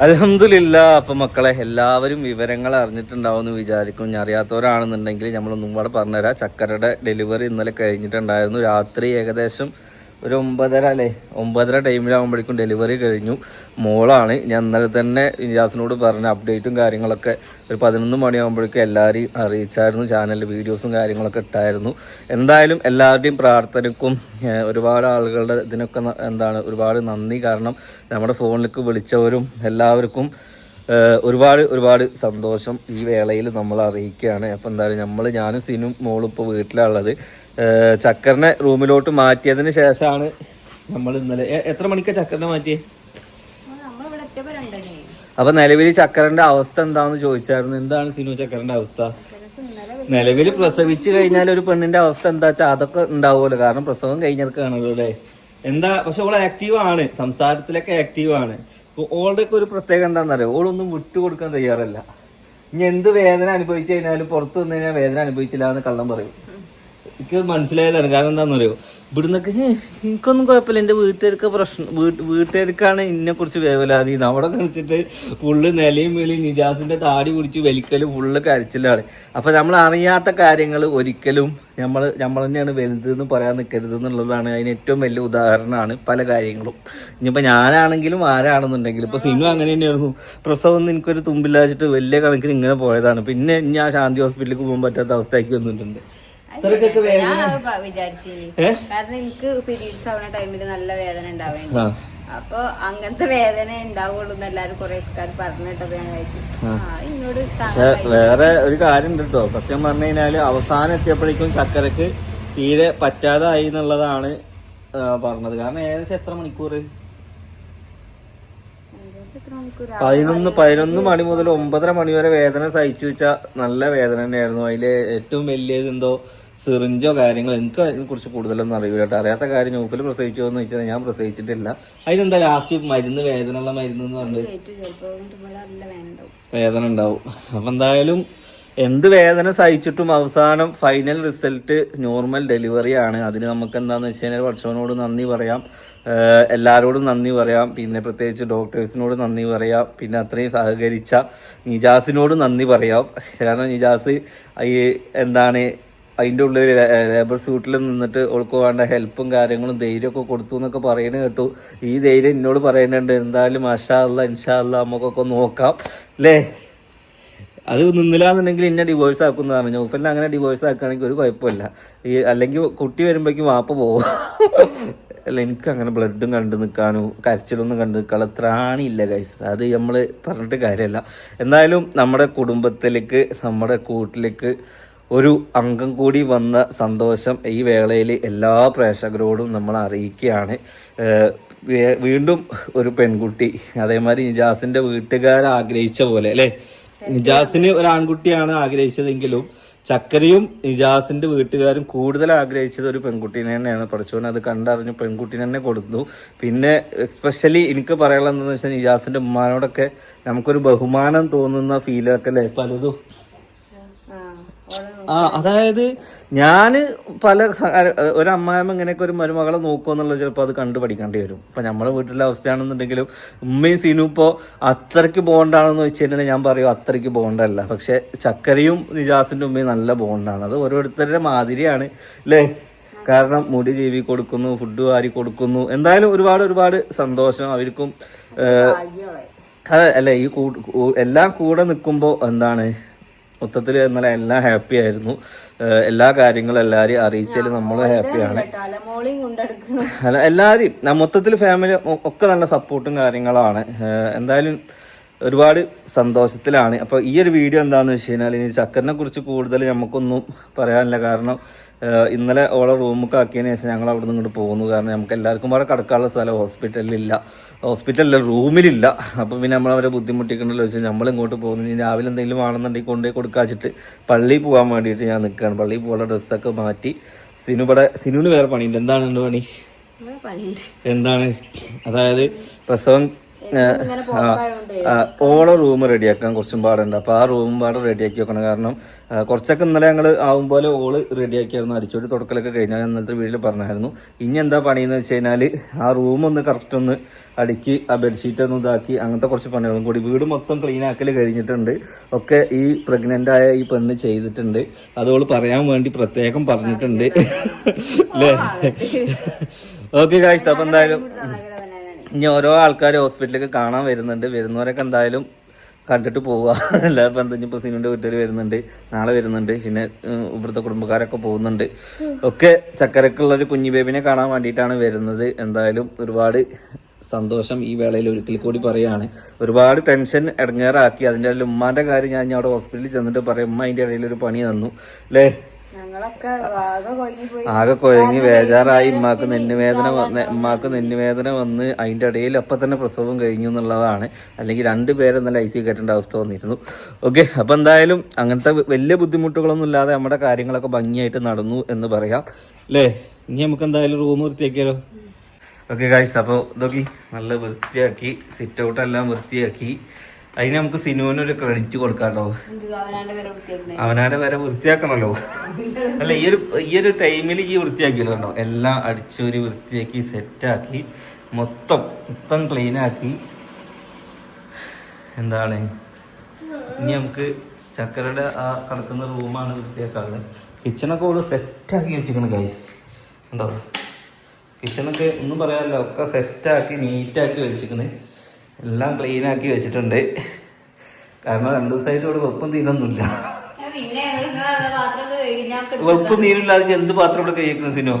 അലഹമില്ല അപ്പൊ മക്കളെ എല്ലാവരും വിവരങ്ങൾ അറിഞ്ഞിട്ടുണ്ടാവും എന്ന് വിചാരിക്കും. ഞാൻ അറിയാത്തവരാണെന്നുണ്ടെങ്കിൽ നമ്മളൊന്നും കൂടെ പറഞ്ഞുതരാം. ചക്കരയുടെ ഡെലിവറി ഇന്നലെ കഴിഞ്ഞിട്ടുണ്ടായിരുന്നു. രാത്രി ഏകദേശം ഒരു ഒമ്പതര അല്ലേ? ഒമ്പതര ടൈമിലാകുമ്പോഴേക്കും ഡെലിവറി കഴിഞ്ഞു. മോളാണ്. ഞാൻ ഇന്നലെ തന്നെ ഇജാസിനോട് പറഞ്ഞ അപ്ഡേറ്റും കാര്യങ്ങളൊക്കെ ഒരു പതിനൊന്ന് മണിയാകുമ്പോഴേക്കും എല്ലാവരെയും അറിയിച്ചായിരുന്നു. ചാനലിൽ വീഡിയോസും കാര്യങ്ങളൊക്കെ ഇട്ടായിരുന്നു. എന്തായാലും എല്ലാവരുടെയും പ്രാർത്ഥനക്കും ഒരുപാട് ആളുകളുടെ ഇതിനൊക്കെ എന്താണ് ഒരുപാട് നന്ദി. കാരണം നമ്മുടെ ഫോണിലേക്ക് വിളിച്ചവരും എല്ലാവർക്കും ഒരുപാട് ഒരുപാട് സന്തോഷം ഈ വേളയിൽ നമ്മൾ അറിയിക്കുകയാണ്. അപ്പം എന്തായാലും നമ്മൾ ഞാനും സിനും മോളും ഇപ്പോൾ വീട്ടിലുള്ളത് ചക്കറിനെ റൂമിലോട്ട് മാറ്റിയതിന് ശേഷമാണ് നമ്മൾ ഇന്നലെ എത്ര മണിക്കാണ് ചക്കറിനെ മാറ്റിയേ? അപ്പൊ നിലവിൽ ചക്കരന്റെ അവസ്ഥ എന്താന്ന് ചോദിച്ചായിരുന്നു. എന്താണ് സിനു ചക്കരന്റെ അവസ്ഥ? നിലവിൽ പ്രസവിച്ചു കഴിഞ്ഞാൽ ഒരു പെണ്ണിന്റെ അവസ്ഥ എന്താ വെച്ചാൽ അതൊക്കെ ഉണ്ടാവുമല്ലോ. കാരണം പ്രസവം കഴിഞ്ഞിടക്കാണല്ലോ അല്ലേ? എന്താ പക്ഷെ അവൾ ആക്റ്റീവ് ആണ്. സംസാരത്തിലൊക്കെ ആക്റ്റീവ് ആണ്. ഇപ്പൊ ഓളുടെ ഒക്കെ ഒരു പ്രത്യേകത എന്താണെന്നറിയോ? ഓളൊന്നും വിട്ടുകൊടുക്കാൻ തയ്യാറല്ല. ഇനി എന്ത് വേദന അനുഭവിച്ചു കഴിഞ്ഞാലും പുറത്തു വന്നു കഴിഞ്ഞാൽ വേദന അനുഭവിച്ചില്ല എന്ന് കള്ളം പറയും. എനിക്ക് മനസ്സിലായതാണ്. കാരണം എന്താണെന്നറിയോ? ഇവിടുന്നൊക്കെ "ഹേ, എനിക്കൊന്നും കുഴപ്പമില്ല. എന്റെ വീട്ടുകാർക്ക് പ്രശ്നം വീട്ട് വീട്ടുകാർക്കാണ് ഇതിനെ കുറിച്ച് വേവലാതി. അവിടെ കളിച്ചിട്ട് ഫുള്ള് നിലയും വെളിയും നിജാസിന്റെ താടി പിടിച്ച് വലിക്കലും ഫുള്ള് കരച്ചിലാണ്. അപ്പൊ നമ്മൾ അറിയാത്ത കാര്യങ്ങൾ ഒരിക്കലും നമ്മൾ നമ്മൾ തന്നെയാണ് വലുത് എന്ന് പറയാൻ നിൽക്കരുത് എന്നുള്ളതാണ് അതിന് ഏറ്റവും വലിയ ഉദാഹരണമാണ് പല കാര്യങ്ങളും. ഇനിയിപ്പോൾ ഞാനാണെങ്കിലും ആരാണെന്നുണ്ടെങ്കിലും ഇപ്പോൾ സിനിമ അങ്ങനെ തന്നെയായിരുന്നു. പ്രസവം ഒന്നും എനിക്കൊരു തുമ്പില്ലാച്ചിട്ട് വലിയ കണക്കിന് ഇങ്ങനെ പോയതാണ്. പിന്നെ ഞാൻ ശാന്തി ഹോസ്പിറ്റലിലേക്ക് പോകാൻ പറ്റാത്ത അവസ്ഥയ്ക്ക് വന്നിട്ടുണ്ട്. ഇത്രയ്ക്കൊക്കെ വേദന? ഏ? കാരണം എനിക്ക് പീരീഡ്സ് ആവുന്ന ടൈമിൽ നല്ല വേദന ഉണ്ടാവേണ്ടി. അപ്പൊ അങ്ങനത്തെ വേദന ഉണ്ടാവുള്ളൂ എല്ലാരും കൊറേ പറഞ്ഞിട്ടപ്പോ ഞാൻ എന്നോട് പക്ഷെ വേറെ ഒരു കാര്യം ഉണ്ട് കേട്ടോ സത്യം പറഞ്ഞു കഴിഞ്ഞാൽ അവസാനം എത്തിയപ്പോഴേക്കും ചക്കരക്ക് തീരെ പറ്റാതായി എന്നുള്ളതാണ് പറഞ്ഞത്. കാരണം ഏകദേശം എത്ര മണിക്കൂർ? എത്ര മണിക്കൂർ? പതിനൊന്ന് പതിനൊന്ന് മണി മുതൽ ഒമ്പതര മണി വരെ വേദന സഹിച്ചു വെച്ചാൽ നല്ല വേദന തന്നെയായിരുന്നു. അതിൽ ഏറ്റവും വലിയത് എന്തോ സിറിഞ്ചോ കാര്യങ്ങളോ എനിക്ക് അതിനെ കുറിച്ച് കൂടുതലൊന്നും അറിയില്ല കേട്ടോ. അറിയാത്ത കാര്യം ന്യൂസിൽ പ്രസവിച്ചോ എന്ന് വെച്ചാൽ ഞാൻ പ്രസവിച്ചിട്ടില്ല. അതിനെന്താ ലാസ്റ്റ് മരുന്ന് വേദനയുള്ള മരുന്ന് എന്ന് പറഞ്ഞു വേദന ഉണ്ടാവും. വേദന ഉണ്ടാവും. അപ്പൊ എന്തായാലും എന്ത് വേദന സഹിച്ചിട്ടും അവസാനം ഫൈനൽ റിസൾട്ട് നോർമൽ ഡെലിവറി ആണ്. അതിന് നമുക്ക് എന്താണെന്ന് വെച്ച് കഴിഞ്ഞാൽ പഠിച്ചവനോട് നന്ദി പറയാം. എല്ലാവരോടും നന്ദി പറയാം. പിന്നെ പ്രത്യേകിച്ച് ഡോക്ടേഴ്സിനോട് നന്ദി പറയാം. പിന്നെ അത്രയും സഹകരിച്ച നിജാസിനോട് നന്ദി പറയാം. കാരണം നിജാസ് ഈ എന്താണ് അതിന്റെ ഉള്ളിൽ ലേബർ സ്യൂട്ടിൽ നിന്നിട്ട് ഓൾക്ക് വേണ്ട ഹെൽപ്പും കാര്യങ്ങളും ധൈര്യമൊക്കെ കൊടുത്തു എന്നൊക്കെ പറയുന്നത് കേട്ടു. ഈ ധൈര്യം എന്നോട് പറയുന്നുണ്ട് എന്തായാലും മഷാ അല്ല ഇൻഷാ അല്ല നമുക്കൊക്കെ നോക്കാം. അല്ലേ അത് നിന്നില്ലാന്നുണ്ടെങ്കിൽ എന്നെ ഡിവോഴ്സ് ആക്കുന്നതാണ്. നൗഫലിനെ അങ്ങനെ ഡിവോഴ്സ് ആക്കുകയാണെങ്കിൽ ഒരു കുഴപ്പമില്ല. ഈ അല്ലെങ്കിൽ കുട്ടി വരുമ്പോഴേക്കും വാപ്പ പോകും അല്ല എനിക്ക് അങ്ങനെ ബ്ലഡും കണ്ടു നിൽക്കാനും കരച്ചിലൊന്നും കണ്ടു നിൽക്കാനുള്ള ത്രാണിയില്ല കൈസ് അത് നമ്മൾ പറഞ്ഞിട്ട് കാര്യമല്ല എന്തായാലും നമ്മുടെ കുടുംബത്തിലേക്ക് നമ്മുടെ കൂട്ടിലേക്ക് ഒരു അംഗം കൂടി വന്ന സന്തോഷം ഈ വേളയിൽ എല്ലാ പ്രേക്ഷകരോടും നമ്മൾ അറിയിക്കുകയാണ്. വീണ്ടും ഒരു പെൺകുട്ടി അതേമാതിരി നിജാസിന്റെ വീട്ടുകാർ ആഗ്രഹിച്ച പോലെ അല്ലേ? നിജാസിന് ഒരു ആൺകുട്ടിയാണ് ആഗ്രഹിച്ചതെങ്കിലും ചക്കരയും നിജാസിന്റെ വീട്ടുകാരും കൂടുതൽ ആഗ്രഹിച്ചത് ഒരു പെൺകുട്ടീനെ തന്നെയാണ്. പഠിച്ചോൻ അത് കണ്ടറിഞ്ഞ് പെൺകുട്ടീനെ തന്നെ കൊടുത്തു. പിന്നെ എസ്പെഷ്യലി എനിക്ക് പറയാനുള്ളത് എന്താണെന്ന് വെച്ചാൽ നിജാസിന്റെ ഉമ്മാനോടൊക്കെ നമുക്കൊരു ബഹുമാനം തോന്നുന്ന ഫീലൊക്കെ അല്ലേ? പലതും ആ അതായത് ഞാൻ പല ഒരു അമ്മായമ്മ ഇങ്ങനെയൊക്കെ ഒരു മരുമകളെ നോക്കുമെന്നുള്ളത് ചിലപ്പോൾ അത് കണ്ടു പഠിക്കേണ്ടി വരും. ഇപ്പൊ നമ്മളെ വീട്ടിലെ അവസ്ഥയാണെന്നുണ്ടെങ്കിലും ഉമ്മയും സീനും ഇപ്പോ അത്രയ്ക്ക് ബോണ്ടാണെന്ന് വെച്ച് കഴിഞ്ഞാൽ ഞാൻ പറയും അത്രയ്ക്ക് ബോണ്ടല്ല. പക്ഷെ ചക്കരയും നിജാസിന്റെ ഉമ്മയും നല്ല ബോണ്ടാണ്. അത് ഓരോരുത്തരുടെ മാതിരിയാണ് അല്ലേ കാരണം മുടി ജീവി കൊടുക്കുന്നു ഫുഡ് വാരി കൊടുക്കുന്നു. എന്തായാലും ഒരുപാട് ഒരുപാട് സന്തോഷം. അവർക്കും അതെ അല്ലെ? ഈ എല്ലാം കൂടെ നിൽക്കുമ്പോൾ എന്താണ്? മൊത്തത്തിൽ ഇന്നലെ എല്ലാം ഹാപ്പി ആയിരുന്നു. എല്ലാ കാര്യങ്ങളും എല്ലാവരെയും അറിയിച്ചാൽ നമ്മൾ ഹാപ്പിയാണ് അല്ല എല്ലാവരെയും മൊത്തത്തിൽ ഫാമിലി ഒക്കെ നല്ല സപ്പോർട്ടും കാര്യങ്ങളാണ്. എന്തായാലും ഒരുപാട് സന്തോഷത്തിലാണ്. അപ്പോൾ ഈ ഒരു വീഡിയോ എന്താണെന്ന് വെച്ച് കഴിഞ്ഞാൽ ഇനി ചക്കറിനെ കുറിച്ച് കൂടുതൽ നമുക്കൊന്നും പറയാനില്ല. കാരണം ഇന്നലെ ഓളെ റൂമൊക്കെ ആക്കിയതിന് ശേഷം ഞങ്ങൾ അവിടെ നിന്ന് ഇങ്ങോട്ട് പോകുന്നു. കാരണം നമുക്ക് എല്ലാവർക്കും കൂടെ കിടക്കാനുള്ള സ്ഥലം ഹോസ്പിറ്റലിലില്ല ഹോസ്പിറ്റലിൽ റൂമിലില്ല. അപ്പം പിന്നെ നമ്മൾ അവരെ ബുദ്ധിമുട്ടിക്കണ്ടല്ലോ. വെച്ചാൽ നമ്മൾ ഇങ്ങോട്ട് പോകുന്നു. ഇനി രാവിലെ എന്തെങ്കിലും ആണെന്നുണ്ടെങ്കിൽ കൊണ്ടുപോയി കൊടുക്കാച്ചിട്ട് പള്ളിയിൽ പോകാൻ വേണ്ടിയിട്ട് ഞാൻ നിൽക്കുകയാണ് പള്ളിയിൽ പോകാനുള്ള ഡ്രസ്സൊക്കെ മാറ്റി സിനുപടെ സിനുവിന് വേറെ പണിയുണ്ട്. എന്താണ് എന്റെ പണി? എന്താണ്? അതായത് പ്രസവം ഓളോ റൂം റെഡിയാക്കാൻ കുറച്ചും പാടുണ്ട്. അപ്പോൾ ആ റൂം പാട് റെഡിയാക്കി വെക്കണം. കാരണം കുറച്ചൊക്കെ ഇന്നലെ ഞങ്ങൾ ആവും പോലെ ഓൾ റെഡിയാക്കിയായിരുന്നു. അടിച്ചോടി തുടക്കലൊക്കെ കഴിഞ്ഞാൽ ഇന്നലത്തെ വീട്ടിൽ പറഞ്ഞായിരുന്നു. ഇനി എന്താ പണിയെന്ന് വെച്ച് കഴിഞ്ഞാൽ ആ റൂം ഒന്ന് കറക്റ്റ് ഒന്ന് അടുക്കി ആ ബെഡ്ഷീറ്റ് ഒന്നും ഇതാക്കി. അങ്ങനത്തെ കുറച്ച് പണികളും കൂടി. വീട് മൊത്തം ക്ലീൻ ആക്കൽ കഴിഞ്ഞിട്ടുണ്ട്. ഒക്കെ ഈ പ്രഗ്നന്റ് ആയ ഈ പെണ്ണ് ചെയ്തിട്ടുണ്ട്. അതോൾ പറയാൻ വേണ്ടി പ്രത്യേകം പറഞ്ഞിട്ടുണ്ട്. അല്ലേ ഓക്കെ കാഴ്ച അപ്പൊ എന്തായാലും ഇനി ഓരോ ആൾക്കാർ ഹോസ്പിറ്റലിലേക്ക് കാണാൻ വരുന്നുണ്ട്. വരുന്നവരൊക്കെ എന്തായാലും കണ്ടിട്ട് പോവുക. എല്ലാവർക്കും എന്താ ഇപ്പൊ സിനുവിന്റെ വീട്ടിൽ വരുന്നുണ്ട്. നാളെ വരുന്നുണ്ട്. പിന്നെ ഇവിടുത്തെ കുടുംബക്കാരൊക്കെ പോകുന്നുണ്ട്. ഒക്കെ ചക്കരക്കുള്ള ഒരു കുഞ്ഞു ബേബിനെ കാണാൻ വേണ്ടിയിട്ടാണ് വരുന്നത്. എന്തായാലും ഒരുപാട് സന്തോഷം ഈ വേളയിൽ ഒരിക്കൽ കൂടി പറയുകയാണ് ഒരുപാട് ടെൻഷൻ ഇടങ്ങേറാക്കി. അതിന്റെ ഇടയിൽ ഉമ്മാന്റെ കാര്യം ഞാൻ അവിടെ ഹോസ്പിറ്റലിൽ ചെന്നിട്ട് പറയും. ഉമ്മ അതിന്റെ ഇടയിൽ ഒരു പണി തന്നു. അല്ലേ ഞങ്ങളൊക്കെ ആകെ കൊഴങ്ങി വേജാറായി ആകെ കുഴങ്ങി ബേജാറായി. ഉമ്മാക്ക് നെന്നുവേദന വന്ന് ഉമ്മാക്ക് നെന്നുവേദന വന്ന് അതിന്റെ ഇടയിൽ അപ്പം തന്നെ പ്രസവം കഴിഞ്ഞു എന്നുള്ളതാണ്. അല്ലെങ്കിൽ രണ്ടുപേരെ നല്ല ഐ സി കയറ്റേണ്ട അവസ്ഥ വന്നിരുന്നു. ഓക്കെ അപ്പം എന്തായാലും അങ്ങനത്തെ വലിയ ബുദ്ധിമുട്ടുകളൊന്നും ഇല്ലാതെ നമ്മുടെ കാര്യങ്ങളൊക്കെ ഭംഗിയായിട്ട് നടന്നു എന്ന് പറയാം. അല്ലേ ഇനി നമുക്ക് എന്തായാലും റൂം വൃത്തിയാക്കിയാലോ? ഓക്കെ കാഴ്ച അപ്പോൾ ഇതൊക്കെ നല്ല വൃത്തിയാക്കി സിറ്റ് ഔട്ട് എല്ലാം വൃത്തിയാക്കി. അതിന് നമുക്ക് സിനുവിനൊരു ക്രെഡിറ്റ് കൊടുക്കാമല്ലോ അവനാടെ വരെ വൃത്തിയാക്കണല്ലോ. അല്ല ഈ ഒരു ഈ ഒരു ടൈമിൽ ഈ വൃത്തിയാക്കിയല്ലോ കേട്ടോ എല്ലാം അടിച്ചൊരു വൃത്തിയാക്കി സെറ്റാക്കി മൊത്തം മൊത്തം ക്ലീനാക്കി എന്താണ്? ഇനി നമുക്ക് ചക്കരയുടെ ആ കിടക്കുന്ന റൂമാണ് വൃത്തിയാക്കാനുള്ളത്. കിച്ചണൊക്കെ ഓൾ സെറ്റാക്കി വെച്ചിരിക്കണം ഗൈസ് ഉണ്ടോ കിച്ചണൊക്കെ ഒന്നും പറയാനില്ല ഒക്കെ സെറ്റാക്കി നീറ്റാക്കി വെച്ചിരിക്കുന്നത് എല്ലാം ക്ലീൻ ആക്കി വെച്ചിട്ടുണ്ട്. കാരണം രണ്ടു ദിവസമായിട്ട് ഇവിടെ വെപ്പും തീരൊന്നുമില്ല. വെപ്പും തീരില്ലാതെ എന്ത് പാത്രം ഇവിടെ കഴിക്കുന്ന സിനോ?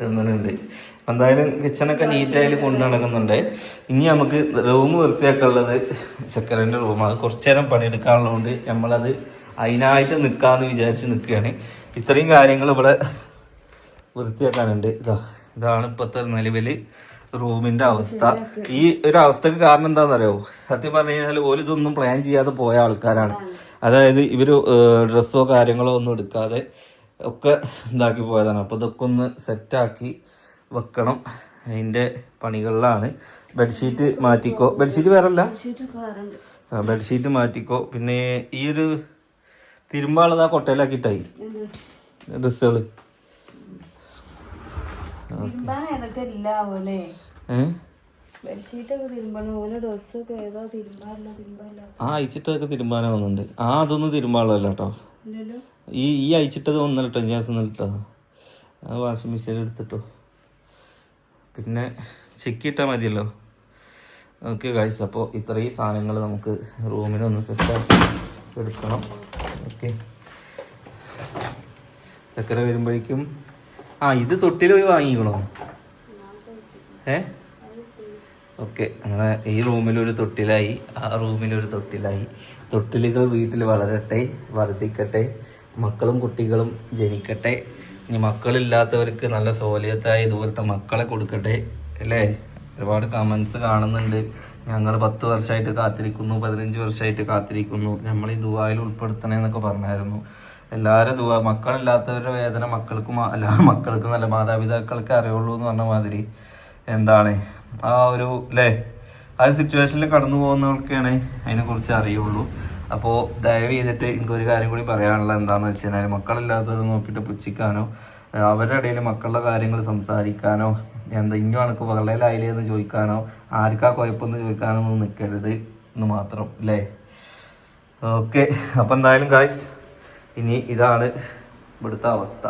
ചെന്നുണ്ട് എന്തായാലും കിച്ചണൊക്കെ നീറ്റായിട്ട് കൊണ്ടു നടക്കുന്നുണ്ട്. ഇനി നമുക്ക് റൂം വൃത്തിയാക്കാനുള്ളത് ചെക്കരന്റെ റൂമാണ്. കുറച്ചു നേരം പണിയെടുക്കാനുള്ളതുകൊണ്ട് നമ്മളത് അതിനായിട്ട് നിൽക്കാമെന്ന് വിചാരിച്ച് നിൽക്കുകയാണ് ഇത്രയും കാര്യങ്ങൾ ഇവിടെ വൃത്തിയാക്കാനുണ്ട്. ഇതാ ഇതാണ് ഇപ്പോഴത്തെ നിലവിൽ റൂമിന്റെ അവസ്ഥ. ഈ ഒരു അവസ്ഥക്ക് കാരണം എന്താണെന്നറിയോ സത്യം പറഞ്ഞു കഴിഞ്ഞാൽ ഓൽ ഇതൊന്നും പ്ലാൻ ചെയ്യാതെ പോയ ആൾക്കാരാണ്. അതായത് ഇവർ ഡ്രസ്സോ കാര്യങ്ങളോ ഒന്നും എടുക്കാതെ ഒക്കെ ഇതാക്കി പോയതാണ്. അപ്പോൾ ഇതൊക്കെ ഒന്ന് സെറ്റാക്കി വെക്കണം. അതിന്റെ പണികളിലാണ്. ബെഡ്ഷീറ്റ് മാറ്റിക്കോ. ബെഡ്ഷീറ്റ് വേറെ അല്ല ആ, ബെഡ്ഷീറ്റ് മാറ്റിക്കോ. പിന്നെ ഈ ഒരു തിരുമ്പാളത് ആ കൊട്ടയിലാക്കിയിട്ടായി ഡ്രസ്സുകൾ. ആ അയച്ചിട്ടതൊക്കെ തിരുമ്പാനാ വന്നുണ്ട്. ആ അതൊന്നും തിരുമ്പാളല്ല കേട്ടോ ഈ ഈ അയച്ചിട്ടത് ഒന്നല്ല കേട്ടോ ഞാൻ ഇട്ടതാ ആ വാഷിംഗ് മെഷീൻ എടുത്തിട്ടോ. പിന്നെ ചെക്ക് ഇട്ടാൽ മതിയല്ലോ. ഓക്കെ കാഴ്ച അപ്പോൾ ഇത്രയും സാധനങ്ങൾ നമുക്ക് റൂമിനൊന്ന് സെറ്റാക്കി എടുക്കണം. ഓക്കെ. ചക്കര വരുമ്പോഴേക്കും ആ ഇത് തൊട്ടിൽ പോയി വാങ്ങിക്കണോ? ഏ? ഓക്കെ അങ്ങനെ ഈ റൂമിലൊരു തൊട്ടിലായി ആ റൂമിലൊരു തൊട്ടിലായി. തൊട്ടിലുകൾ വീട്ടിൽ വളരട്ടെ വർദ്ധിക്കട്ടെ മക്കളും കുട്ടികളും ജനിക്കട്ടെ. ഇനി മക്കളില്ലാത്തവർക്ക് നല്ല സോലിയത്തായ ഇതുപോലത്തെ മക്കളെ കൊടുക്കട്ടെ അല്ലേ? ഒരുപാട് കമൻസ് കാണുന്നുണ്ട്. ഞങ്ങൾ പത്ത് വർഷമായിട്ട് കാത്തിരിക്കുന്നു പതിനഞ്ച് വർഷമായിട്ട് കാത്തിരിക്കുന്നു. നമ്മൾ ഈ ദുബായിൽ ഉൾപ്പെടുത്തണേ എന്നൊക്കെ പറഞ്ഞായിരുന്നു. എല്ലാവരും ദുബ മക്കളില്ലാത്തവരുടെ വേദന മക്കൾക്കും അല്ല മക്കൾക്കും നല്ല മാതാപിതാക്കൾക്ക് അറിയുള്ളൂ എന്ന് പറഞ്ഞ മാതിരി എന്താണ്? ആ ഒരു അല്ലേ ആ ഒരു സിറ്റുവേഷനിൽ കടന്നു പോകുന്നവർക്കാണ് അതിനെക്കുറിച്ച് അറിയുള്ളൂ. അപ്പോൾ ദയവ് ചെയ്തിട്ട് എനിക്കൊരു കാര്യം കൂടി പറയാനുള്ളത് എന്താണെന്ന് വെച്ച് കഴിഞ്ഞാൽ മക്കളില്ലാത്തവർ നോക്കിയിട്ട് പുച്ഛിക്കാനോ അവരുടെ ഇടയിൽ മക്കളുടെ കാര്യങ്ങൾ സംസാരിക്കാനോ എന്താ ഇഞ്ഞു അണക്ക് പകലയിലായില്ലേ എന്ന് ചോദിക്കാനോ ആർക്കാ കുഴപ്പമെന്ന് ചോദിക്കാനോ ഒന്നും നിൽക്കരുത് എന്ന് മാത്രം അല്ലേ ഓക്കെ അപ്പം എന്തായാലും കാശ് ഇനി ഇതാണ് ഇവിടുത്തെ അവസ്ഥ.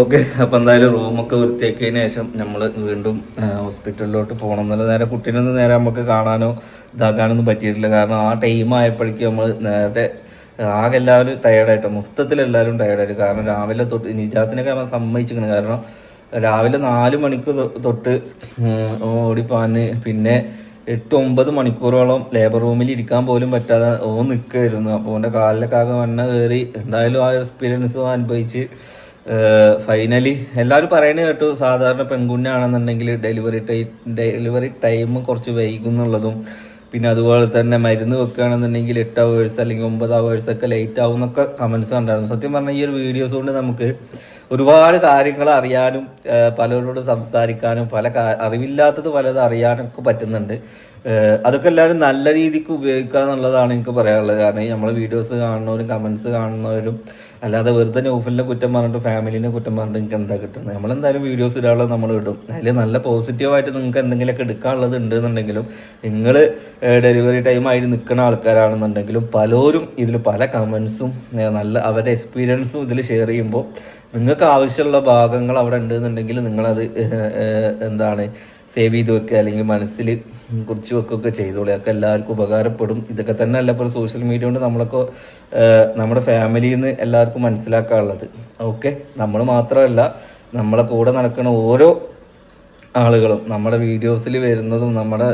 ഓക്കെ അപ്പം എന്തായാലും റൂമൊക്കെ വൃത്തിയാക്കിയതിന് ശേഷം നമ്മൾ വീണ്ടും ഹോസ്പിറ്റലിലോട്ട് പോകണം. എന്നുള്ള നേരെ കുട്ടീനൊന്നും നേരെ നമുക്ക് കാണാനോ ഇതാക്കാനൊന്നും പറ്റിയിട്ടില്ല. കാരണം ആ ടൈം ആയപ്പോഴേക്കും നമ്മൾ നേരത്തെ ആകെ എല്ലാവരും ടയർഡായിട്ട് മൊത്തത്തിൽ എല്ലാവരും ടയർഡായിട്ട് കാരണം രാവിലെ തൊട്ട് നിജാസിനൊക്കെ നമ്മൾ സമ്മതിച്ചിരിക്കണം. കാരണം രാവിലെ നാല് മണിക്ക് തൊട്ട് ഓടിപ്പാന് പിന്നെ എട്ട് ഒമ്പത് മണിക്കൂറോളം ലേബർ റൂമിൽ ഇരിക്കാൻ പോലും പറ്റാതെ ഓ നിൽക്കുമായിരുന്നു അപ്പോൾ ഓന്റെ കാലിലൊക്കെ ആകെ വണ്ണ കയറി. എന്തായാലും ആ എക്സ്പീരിയൻസ് അനുഭവിച്ച്. ഫൈനലി എല്ലാവരും പറയുന്നത് കേട്ടു സാധാരണ പെൺകുഞ്ഞാണെന്നുണ്ടെങ്കിൽ ഡെലിവറി ടൈം ഡെലിവറി ടൈം കുറച്ച് വൈകുന്നുള്ളതും പിന്നെ അതുപോലെ തന്നെ മരുന്ന് വെക്കുകയാണെന്നുണ്ടെങ്കിൽ എട്ട് അവേഴ്സ് അല്ലെങ്കിൽ ഒമ്പത് അവേഴ്സ് ഒക്കെ ലേറ്റ് ആവും എന്നൊക്കെ കമൻസ് ഉണ്ടായിരുന്നു സത്യം പറഞ്ഞാൽ ഈ ഒരു വീഡിയോസ് കൊണ്ട് നമുക്ക് ഒരുപാട് കാര്യങ്ങൾ അറിയാനും പലരോട് സംസാരിക്കാനും പല അറിവില്ലാത്തത് പലത് അറിയാനൊക്കെ പറ്റുന്നുണ്ട്. അതൊക്കെ എല്ലാവരും നല്ല രീതിക്ക് ഉപയോഗിക്കുക എന്നുള്ളതാണ് എനിക്ക് പറയാനുള്ളത്. കാരണം നമ്മൾ വീഡിയോസ് കാണുന്നവരും കമൻസ് കാണുന്നവരും അല്ലാതെ വെറുതെ നോഫലിനെ കുറ്റം പറഞ്ഞിട്ട് ഫാമിലിനെ കുറ്റം പറഞ്ഞിട്ട് നിങ്ങൾക്ക് എന്താ കിട്ടുന്നത്? നമ്മളെന്തായാലും വീഡിയോസ് ഇടാനുള്ളത് നമ്മൾ ഇടും. അതിൽ നല്ല പോസിറ്റീവായിട്ട് നിങ്ങൾക്ക് എന്തെങ്കിലുമൊക്കെ എടുക്കാനുള്ളത് ഉണ്ട് എന്നുണ്ടെങ്കിലും നിങ്ങൾ ഡെലിവറി ടൈം ആയിട്ട് നിൽക്കുന്ന ആൾക്കാരാണെന്നുണ്ടെങ്കിലും പലരും ഇതിൽ പല കമൻസും നല്ല അവരുടെ എക്സ്പീരിയൻസും ഇതിൽ ഷെയർ ചെയ്യുമ്പോൾ നിങ്ങൾക്ക് ആവശ്യമുള്ള ഭാഗങ്ങൾ അവിടെ ഉണ്ട് എന്നുണ്ടെങ്കിൽ നിങ്ങളത് എന്താണ് സേവ് ചെയ്ത് വെക്കുക അല്ലെങ്കിൽ മനസ്സിൽ കുറിച്ച് വെക്കുകയൊക്കെ ചെയ്തോളൂ. അതൊക്കെ എല്ലാവർക്കും ഉപകാരപ്പെടും. ഇതൊക്കെ തന്നെ അല്ല ഇപ്പോൾ സോഷ്യൽ മീഡിയ കൊണ്ട് നമ്മളൊക്കെ നമ്മുടെ ഫാമിലിയിൽ നിന്ന് എല്ലാവർക്കും മനസ്സിലാക്കാനുള്ളത്. ഓക്കെ നമ്മൾ മാത്രമല്ല നമ്മളെ കൂടെ നടക്കുന്ന ഓരോ ആളുകളും നമ്മുടെ വീഡിയോസിൽ വരുന്നതും നമ്മുടെ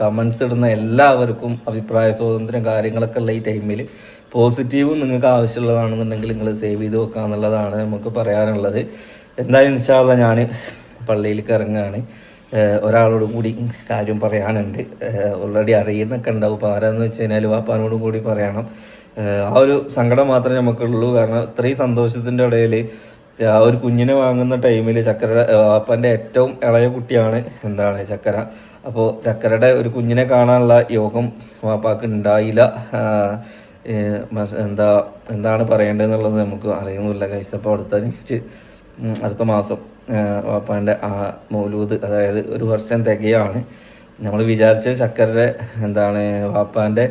കമൻസ് ഇടുന്ന എല്ലാവർക്കും അഭിപ്രായ സ്വാതന്ത്ര്യം കാര്യങ്ങളൊക്കെ ഉള്ള ഈ ടൈമിൽ പോസിറ്റീവും നിങ്ങൾക്ക് ആവശ്യമുള്ളതാണെന്നുണ്ടെങ്കിൽ നിങ്ങൾ സേവ് ചെയ്ത് വെക്കുക എന്നുള്ളതാണ് നമുക്ക് പറയാനുള്ളത്. എന്തായാലും ഇൻഷാല്ല ഞാൻ പള്ളിയിലേക്ക് ഇറങ്ങുകയാണ്. ഒരാളോട് കൂടി കാര്യം പറയാനുണ്ട്. ഓൾറെഡി അറിയുന്നൊക്കെ ഉണ്ടാവും. അപ്പോൾ ആരാന്ന് വെച്ച് കഴിഞ്ഞാൽ വാപ്പാനോടും കൂടി പറയണം. ആ ഒരു സങ്കടം മാത്രമേ നമുക്കുള്ളൂ. കാരണം ഇത്രയും സന്തോഷത്തിന്റെ ഇടയിൽ ആ ഒരു കുഞ്ഞിനെ വാങ്ങുന്ന ടൈമിൽ ചക്കരയുടെ വാപ്പന്റെ ഏറ്റവും ഇളയ കുട്ടിയാണ് എന്താണ് ചക്കര. അപ്പോൾ ചക്കരയുടെ ഒരു കുഞ്ഞിനെ കാണാനുള്ള യോഗം വാപ്പാക്ക് ഉണ്ടായില്ല. എന്താ എന്താണ് പറയേണ്ടതെന്നുള്ളത് നമുക്ക് അറിയുന്നില്ല. കഴിച്ചപ്പോൾ അടുത്ത നെക്സ്റ്റ് അടുത്ത മാസം. വാപ്പാന്റെ ആ മൗലൂദ് അതായത് ഒരു വർഷം തികയാണ്. നമ്മൾ വിചാരിച്ച ചക്കരയുടെ എന്താണ് വാപ്പാന്റെ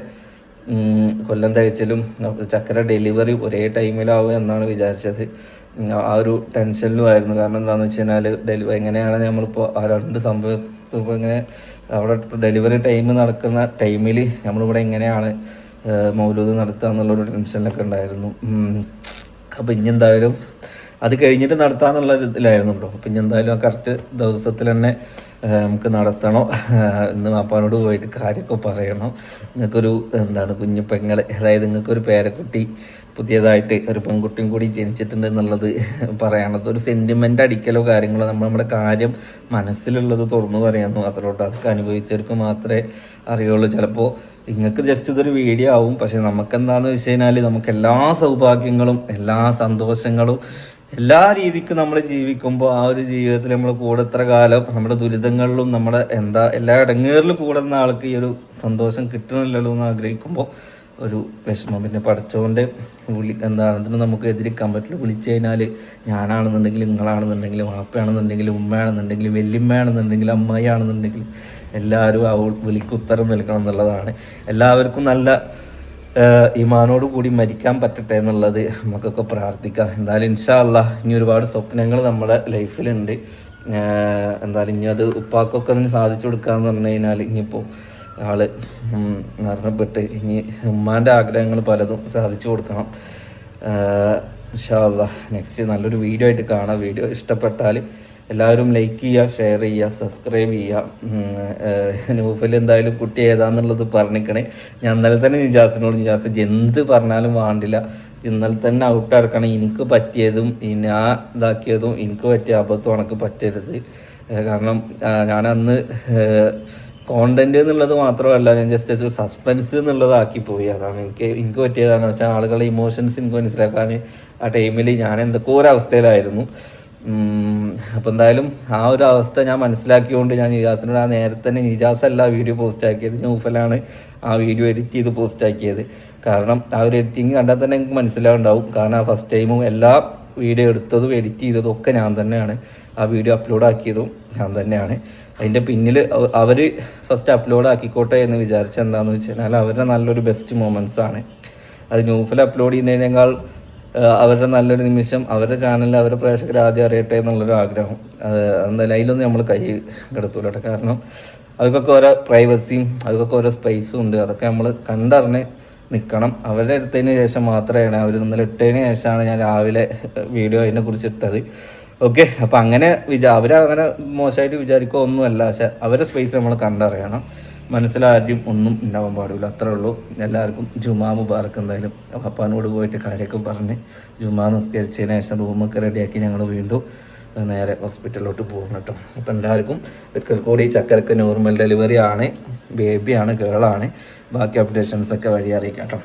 കൊല്ലം തികച്ചിലും ചക്കര ഡെലിവറി ഒരേ ടൈമിലാവും എന്നാണ് വിചാരിച്ചത്. ആ ഒരു ടെൻഷനിലും ആയിരുന്നു. കാരണം എന്താണെന്ന് വെച്ച് കഴിഞ്ഞാൽ ഡെലിവറി എങ്ങനെയാണ് നമ്മളിപ്പോൾ ആ രണ്ട് സംഭവം ഇപ്പോൾ ഇങ്ങനെ അവിടെ ഡെലിവറി ടൈം നടക്കുന്ന ടൈമിൽ നമ്മളിവിടെ എങ്ങനെയാണ് മൗലൂദ് നടത്തുക എന്നുള്ളൊരു ടെൻഷനിലൊക്കെ ഉണ്ടായിരുന്നു. അപ്പോൾ ഇനി എന്തായാലും അത് കഴിഞ്ഞിട്ട് നടത്താന്നുള്ള ഇതിലായിരുന്നുണ്ടോ ഇനി എന്തായാലും ആ കറക്റ്റ് ദിവസത്തിൽ തന്നെ നമുക്ക് നടത്തണം. ഇന്ന് മാപ്പാനോട് പോയിട്ട് കാര്യമൊക്കെ പറയണം. നിങ്ങൾക്കൊരു എന്താണ് കുഞ്ഞു പെങ്ങൾ അതായത് നിങ്ങൾക്കൊരു പേരക്കുട്ടി പുതിയതായിട്ട് ഒരു പെൺകുട്ടിയും കൂടി ജനിച്ചിട്ടുണ്ട് എന്നുള്ളത് പറയണത് ഒരു സെന്റിമെന്റ് അടിക്കലോ കാര്യങ്ങളോ നമ്മൾ നമ്മുടെ കാര്യം മനസ്സിലുള്ളത് തുറന്നു പറയാമെന്ന് മാത്രമോട്ട് അതൊക്കെ അനുഭവിച്ചവർക്ക് മാത്രമേ അറിയുള്ളൂ. ചിലപ്പോൾ നിങ്ങൾക്ക് ജസ്റ്റ് ഇതൊരു വീഡിയോ ആവും. പക്ഷെ നമുക്ക് എന്താണെന്ന് വെച്ച് കഴിഞ്ഞാൽ നമുക്ക് എല്ലാ സൗഭാഗ്യങ്ങളും എല്ലാ സന്തോഷങ്ങളും എല്ലാ രീതിക്കും നമ്മൾ ജീവിക്കുമ്പോൾ ആ ഒരു ജീവിതത്തിൽ നമ്മൾ കൂടെ എത്ര കാലം നമ്മുടെ ദുരിതങ്ങളിലും നമ്മുടെ എന്താ എല്ലാ ഇടങ്ങേറിലും കൂടുന്ന ആൾക്ക് ഈ ഒരു സന്തോഷം കിട്ടണില്ലല്ലോ എന്ന് ആഗ്രഹിക്കുമ്പോൾ ഒരു വിഷമം. പിന്നെ പഠിച്ചോന്റെ വിളി എന്താണ് അതിന് നമുക്ക് എതിരിക്കാൻ പറ്റില്ല. വിളിച്ചു കഴിഞ്ഞാൽ ഞാനാണെന്നുണ്ടെങ്കിലും നിങ്ങളാണെന്നുണ്ടെങ്കിലും വാപ്പയാണെന്നുണ്ടെങ്കിലും ഉമ്മയാണെന്നുണ്ടെങ്കിലും വല്യമ്മയാണെന്നുണ്ടെങ്കിലും അമ്മായി ആണെന്നുണ്ടെങ്കിലും എല്ലാവരും ആ വിളിക്ക് ഉത്തരം നൽകണം എന്നുള്ളതാണ്. എല്ലാവർക്കും നല്ല ഏഹ് ഇമാനോട് കൂടി മരിക്കാൻ പറ്റട്ടെ എന്നുള്ളത് നമുക്കൊക്കെ പ്രാർത്ഥിക്കാം. എന്തായാലും ഇൻഷാ അല്ല ഇനി ഒരുപാട് സ്വപ്നങ്ങൾ നമ്മുടെ ലൈഫിലുണ്ട്. എന്തായാലും ഇനി അത് ഉപ്പാക്കൊക്കെ അതിന് സാധിച്ചു കൊടുക്കാന്ന് പറഞ്ഞു കഴിഞ്ഞാൽ ഇനിയിപ്പോൾ ആൾ മരണപ്പെട്ട് ഇനി ഉമ്മാന്റെ ആഗ്രഹങ്ങൾ പലതും സാധിച്ചു കൊടുക്കണം. ഇൻഷാ അല്ല നെക്സ്റ്റ് നല്ലൊരു വീഡിയോ ആയിട്ട് കാണാം. വീഡിയോ ഇഷ്ടപ്പെട്ടാൽ എല്ലാവരും ലൈക്ക് ചെയ്യുക ഷെയർ ചെയ്യുക സബ്സ്ക്രൈബ് ചെയ്യുക. നൂഫൽ എന്തായാലും കുട്ടി ഏതാന്നുള്ളത് പറഞ്ഞിക്കണേ. ഞാൻ ഇന്നലെ തന്നെ നിജാസിനോട് നിജാസ് എന്ത് പറഞ്ഞാലും വേണ്ടില്ല. ഇന്നലെ തന്നെ ഔട്ട് ഇറക്കണം എനിക്ക് പറ്റിയതും ഞാൻ ഇതാക്കിയതും എനിക്ക് പറ്റിയ അബദ്ധം എനിക്ക് പറ്റരുത്. കാരണം ഞാൻ അന്ന് കോണ്ടന്റ് എന്നുള്ളത് മാത്രമല്ല ഞാൻ ജസ്റ്റ് സസ്പെൻസ് എന്നുള്ളതാക്കി പോയി. അതാണ് എനിക്ക് എനിക്ക് പറ്റിയതാണെന്ന് വെച്ചാൽ ആളുകളെ ഇമോഷൻസ് എനിക്ക് മനസ്സിലാക്കാൻ ആ ടൈമിൽ ഞാൻ എന്തൊക്കെ ഒരു അവസ്ഥയിലായിരുന്നു. അപ്പം എന്തായാലും ആ ഒരു അവസ്ഥ ഞാൻ മനസ്സിലാക്കിയോണ്ട് ഞാൻ നിജാസിനോട് ആ നേരത്തെ തന്നെ നിജാസ് അല്ല വീഡിയോ പോസ്റ്റ് ആക്കിയത്. നൂഫലാണ് ആ വീഡിയോ എഡിറ്റ് ചെയ്ത് പോസ്റ്റ് ആക്കിയത്. കാരണം ആ ഒരു എഡിറ്റിങ് കണ്ടാൽ തന്നെ എനിക്ക് മനസ്സിലാവുണ്ടാവും. കാരണം ആ ഫസ്റ്റ് ടൈമും എല്ലാ വീഡിയോ എടുത്തതും എഡിറ്റ് ചെയ്തതും ഒക്കെ ഞാൻ തന്നെയാണ്. ആ വീഡിയോ അപ്ലോഡ് ആക്കിയതും ഞാൻ തന്നെയാണ്. അതിന്റെ പിന്നിൽ അവർ ഫസ്റ്റ് അപ്ലോഡ് ആക്കിക്കോട്ടെ എന്ന് വിചാരിച്ച എന്താണെന്ന് വെച്ച് കഴിഞ്ഞാൽ അവരുടെ നല്ലൊരു ബെസ്റ്റ് മൊമെന്റ്സ് ആണ്. അത് ന്യൂഫിൽ അപ്ലോഡ് ചെയ്യുന്നതിനേക്കാൾ ആ, അവരുടെ നല്ലൊരു നിമിഷം അവരുടെ ചാനലിൽ അവരുടെ പ്രേക്ഷകർ ആദ്യം അറിയട്ടെ എന്നുള്ളൊരു ആഗ്രഹം. എന്തായാലും അതിലൊന്നും നമ്മൾ കൈ കിടത്തൂല കാരണം അവർക്കൊക്കെ ഓരോ പ്രൈവസിയും അവർക്കൊക്കെ ഓരോ സ്പേസും ഉണ്ട്. അതൊക്കെ നമ്മൾ കണ്ടറിഞ്ഞ് നിൽക്കണം അവരുടെ എടുത്തതിന് ശേഷം മാത്രമാണ്. അവർ ഇന്നലെ ഇട്ടതിന് ശേഷമാണ് ഞാൻ രാവിലെ വീഡിയോ അതിനെ കുറിച്ച് ഇട്ടത്. ഓക്കെ അപ്പം അങ്ങനെ വിചാ അവരങ്ങനെ മോശമായിട്ട് വിചാരിക്കുക ഒന്നുമല്ല പക്ഷെ അവരുടെ സ്പേസ് നമ്മൾ കണ്ടറിയണം. മനസ്സിലാദ്യം ഒന്നും ഉണ്ടാവാൻ പാടില്ല. അത്രേ ഉള്ളൂ. എല്ലാവർക്കും ജുമാ മുബാറക്ക് എന്തായാലും പപ്പാനോട് പോയിട്ട് കാര്യമൊക്കെ പറഞ്ഞ് ജുമാ നിസ്കരിച്ചതിന് ശേഷം റൂമൊക്കെ റെഡിയാക്കി ഞങ്ങൾ വീണ്ടും നേരെ ഹോസ്പിറ്റലിലോട്ട് പോകും കേട്ടോ. അപ്പം എല്ലാവർക്കും ഒരിക്കൽ കൂടി ചക്കരക്ക് നോർമൽ ഡെലിവറി ആണ് ബേബിയാണ് ഗേളാണ് ബാക്കി അപ്ഡേഷൻസ് ഒക്കെ വഴി അറിയിക്കാം കേട്ടോ.